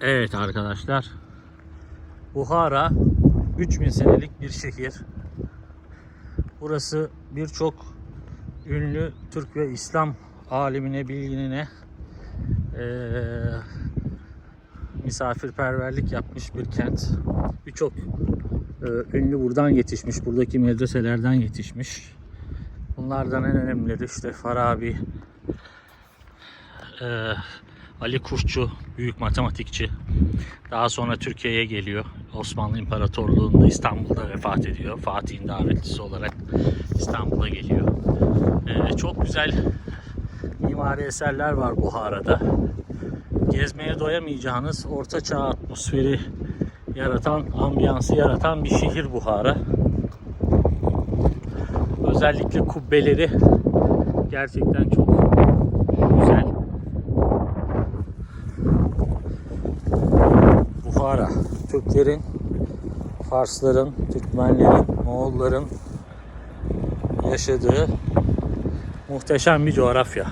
Evet arkadaşlar. Buhara 3000 senelik bir şehir. Burası birçok ünlü Türk ve İslam alimine, bilginine eee, misafirperverlik yapmış bir kent. Birçok eee, ünlü buradan yetişmiş, buradaki medreselerden yetişmiş. Bunlardan en önemlileri işte Farabi, eee, Ali Kuşçu, büyük matematikçi. Daha sonra Türkiye'ye geliyor. Osmanlı İmparatorluğu'nda İstanbul'da vefat ediyor. Fatih'in davetlisi olarak İstanbul'a geliyor. Ee, çok güzel mimari eserler var Buhara'da. Gezmeye doyamayacağınız orta çağ atmosferi yaratan, ambiyansı yaratan bir şehir Buhara. Özellikle kubbeleri gerçekten çok güzel. Buhara. Türklerin, Farsların, Türkmenlerin, Moğolların yaşadığı muhteşem bir coğrafya.